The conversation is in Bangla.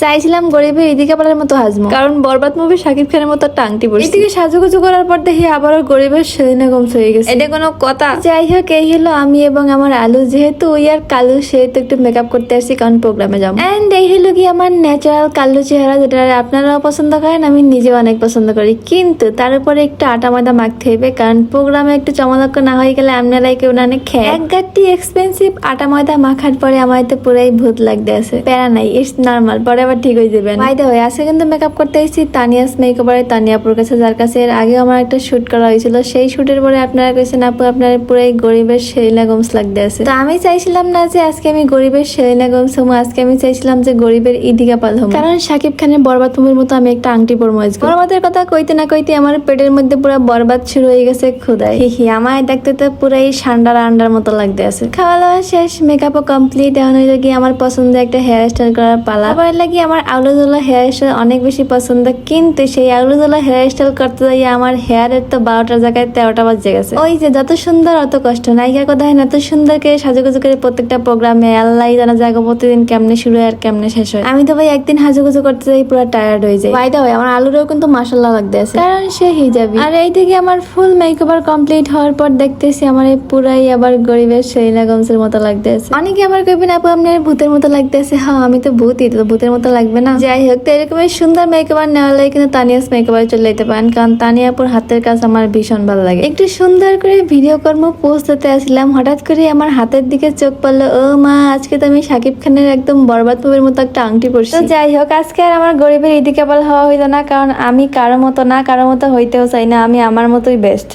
চাইছিলাম গরিবের ইদিকা পালার মতো হাজমো। কারণ বরবাদ মুভি শাকিব খানের মতো টাংটি পড়ছে। এদিকে সাজুগুজু করার পর দেখি আবারও গরিবের সেদিনে গমস হয়ে গেছে। এটা কোনো কথা। যাই হোক এই হলো আমি এবং আমার আলু। যেহেতু ওই আর কালু সেহেতু একটু মেকআপ করতে আসছি কারণ প্রোগ্রামে যাব। এন্ড এই হলো কি আমার ন্যাচারাল কালো চেহারা যেটা আপনারাও পছন্দ করেন আমি নিজেও অনেক পছন্দ করি। কিন্তু তার উপরে একটু আটা ময়দা মাখতে হবে কারণ প্রোগ্রামে একটু চমলক্ষ না হয়ে গেলে আপনারাই কেউ না খেয়ে। এক গাঁটটি এক্সপেন্সিভ আটা ময়দা মাখার পরে আমার তো পুরাই ভূত লাগতে আছে। প্যারা নাই ইটস নর্মাল পরে আবার ঠিক হয়ে যাবেন বাই হয়ে আজকে কিন্তু মেকআপ করতে এসেছি তানিয়াস মেকওভারে তানিয়াপুর কাছে যার কাছে এর আগে আমার একটা শুট করা হয়েছিল। সেই শুটের পরে আপনারা কইছেন আপু আপনার পুরাই গরিবের সেলিনা গোমস লাগতে আছে। তো আমি চাইছিলাম না যে আজকে আমি গরিবের সেলিনা গোমস হমু আজকে আমি চাইছিলাম যে গরিবের ইদিকা পাল হমু। কারণ শাকিব খানের বরবাদ মুভির মতো আমি একটা আংটি পরবো আজকে। বরবাদের কথা কইতে না কইতে আমার পেটের মধ্যে পুরো বরবাদ শুরু হয়ে গেছে খুদাই হি হি আমায় দেখতে তো পুরাই সান্ডার আন্ডার মতো লাগতে আছে। খাওয়া দাওয়া শেষ মেকআপও কমপ্লিট এখন হইল কি আমার পছন্দের একটা হেয়ার স্টাইল করার পালা। আবার লাগি আমার আলু জোলা হেয়ার স্টাইল অনেক বেশি পছন্দ, কিন্তু সেই আলু জোলা হেয়ার স্টাইল করতে যাই আমার হেয়ারের তো বারোটার জায়গায় তেরোটা বাজে গেছে। ওই যে যত সুন্দর অত কষ্ট। নায়িকা কথা হয় না, এত সুন্দর করে সাজুগুজু করে প্রত্যেকটা প্রোগ্রামে আল্লাহ জানা জায়গা প্রতিদিন কেমনে শুরু হয় আর কেমনে শেষ হয়। আমি তো ভাই একদিন হাজুগুজু করতে যাই, পুরো টায়ার্ড হয়ে যায় বাইদা হয় আমার আলুরও কিন্তু মাসাল্লাহ লাগতে আছে। কারণ সে হিজাবি। আর এই থেকে আমার ফুল মেকওভার কমপ্লিট হওয়ার পর দেখতেছি আমার এই পুরাই আবার গরিবের সেলিনা গমসের মতো লাগতে আছে। অনেকে আবার কইবেন আপু, আপনার ভূতের মতো লাগতে আছে। হ্যাঁ আমি তো ভূতই, তো ভূতের মতো লাগবে না। যাই হোক তো এরকমের সুন্দর মেকওভার নেওয়া লাগে কিন্তু তানিয়াস মেকওভার চলে যেতে পারেন কারণ তানিয়াপুর হাতের কাজ আমার ভীষণ ভালো লাগে। একটু সুন্দর করে ভিডিও কর্ম পোস্ট দিতে আসলাম হঠাৎ করে আমার হাতের দিকে চোখ পড়ল ও মা আজকে তো আমি শাকিব খানের একদম বরবাদ মুভির মতো একটা আংটি পরছি। তো যাই হোক আজকে আর আমার গরিবের ইদিকে বল হওয়া হইল না কারণ আমি কারও মতো না কারও মতো হইতেও চাই না আমি আমার মতোই বেস্ট